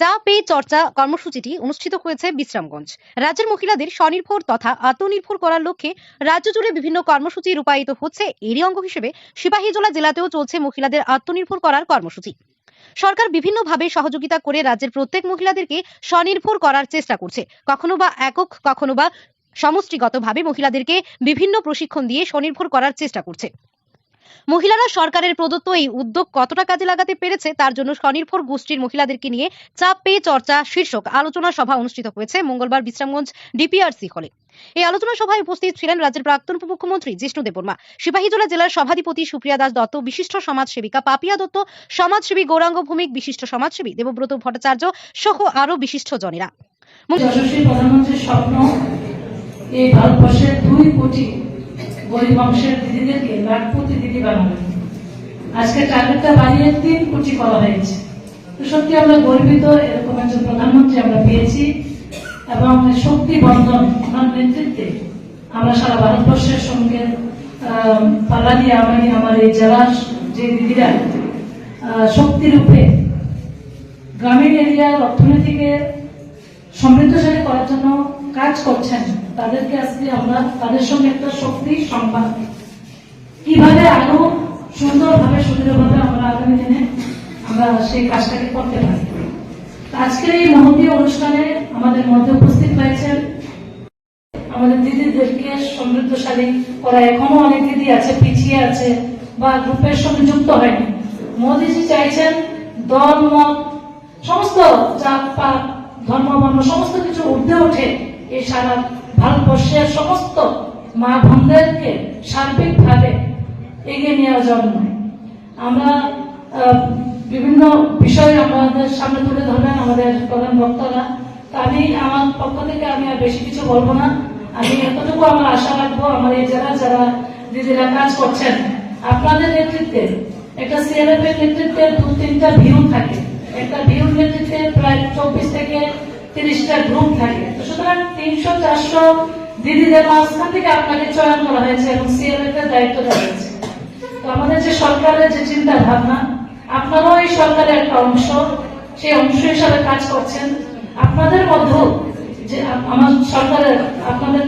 চা পে চর্চা কর্মসূচিটি অনুষ্ঠিত হয়েছে বিশ্রামগঞ্জ। রাজ্যের মহিলাদের স্বনির্ভর তথা আত্মনির্ভর করার লক্ষ্যে রাজ্য জুড়ে বিভিন্ন কর্মসূচি রূপায়িত হচ্ছে। এরই অঙ্গ হিসেবে সিপাহীজলা জেলাতেও চলছে মহিলাদের আত্মনির্ভর করার কর্মসূচি। সরকার বিভিন্নভাবে সহযোগিতা করে রাজ্যের প্রত্যেক মহিলাদেরকে স্বনির্ভর করার চেষ্টা করছে। কখনো বা একক, কখনো বা সমষ্টিগতভাবে মহিলাদেরকে বিভিন্ন প্রশিক্ষণ দিয়ে স্বনির্ভর করার চেষ্টা করছে। মহিলারা সরকারের প্রদত্ত এই উদ্যোগ কতটা কাজে লাগাতে পেরেছে তার জন্য স্বনির্ভর গোষ্ঠীর মহিলাদেরকে নিয়ে চাপ পেয়ে চর্চা শীর্ষক আলোচনা সভা অনুষ্ঠিত হয়েছে মঙ্গলবার বিশ্রামগঞ্জ ডিপিআরসি হলে। এই আলোচনা সভায় উপস্থিত ছিলেন রাজ্যের প্রাক্তন উপমুখ্যমন্ত্রী জিষ্ণু দেববর্মা সিপাহীজলা জেলার সভাধিপতি সুপ্রিয়া দাস দত্ত, বিশিষ্ট সমাজসেবিকা পাপিয়া দত্ত, সমাজসেবী গৌরাঙ্গ ভৌমিক, বিশিষ্ট সমাজসেবী দেবব্রত ভট্টাচার্য সহ আরও বিশিষ্ট জনেরা। প্রধানমন্ত্রীর স্বপ্ন, এই ভারতবর্ষের দুই কোটি গরিব অংশের দিদিদেরকে লাখপতি দিদি বানাবেন আজকে টার্গেটটা বাড়িয়ে তিন কোটি করা হয়েছে। তো সত্যি আমরা গর্বিত, এরকম একজন প্রধানমন্ত্রী আমরা পেয়েছি এবং শক্তি বন্ধন ওনার নেতৃত্বে আমরা সারা ভারতবর্ষের সঙ্গে পাল্লা দিয়ে আমি আমার এই জেলার যে দিদিরা শক্তিরূপে গ্রামীণ এরিয়ার অর্থনীতিকে সমৃদ্ধশালী করার জন্য কাজ করছেন, তাদেরকে আজকে আমরা তাদের সঙ্গে একটা শক্তি সংবাদ কীভাবে আরও সুন্দরভাবে সুদৃঢ়ভাবে আমরা আগামী দিনে আমরা সেই কাজটাকে করতে পারি? আজকের এই মহতী অনুষ্ঠানে আমাদের মধ্যে উপস্থিত হয়েছেন আমাদের দিদিদেরকে সমৃদ্ধশালী করা এখনও অনেক দিদি আছে, পিছিয়ে আছে বা গ্রুপের সঙ্গে যুক্ত হয়নি। মোদীজি চাইছেন দল, মত, সমস্ত জাত, পাত, ধর্ম, বর্ণ, সমস্ত কিছু ঊর্ধ্বে ওঠে এই সারা ভারতবর্ষের সমস্ত মা বোনদেরকে সার্বিকভাবে এগিয়ে নেওয়ার জন্য। আমরা বিভিন্ন বিষয় আমাদের সামনে তুলে ধরবেন আমাদের প্রধান বক্তারা। আমি আমার পক্ষ থেকে আমি আর বেশি কিছু বলব না। আমি এতটুকু আমার আশা রাখব, আমার এই যারা যারা দিদিরা কাজ করছেন, আপনাদের নেতৃত্বে একটা সিএলএফ এর নেতৃত্বে দু, তিনটা ভিউ থাকে। একটা ভিউর নেতৃত্বে প্রায় চব্বিশ থেকে তিরিশটা গ্রুপ থাকে। সুতরাং তিনশো, চারশো দিদিদের মাঝখান থেকে আপনাকে চয়ন করা হয়েছে এবং সিএলএফ এর দায়িত্ব দেওয়া হয়েছে। তো আমাদের যে সরকারের যে চিন্তা ভাবনা আপনারাও এই সরকারের একটা অংশ, সেই অংশ হিসাবে কাজ করছেন। আপনাদের মধ্যেও যে আমার সরকারের আপনাদের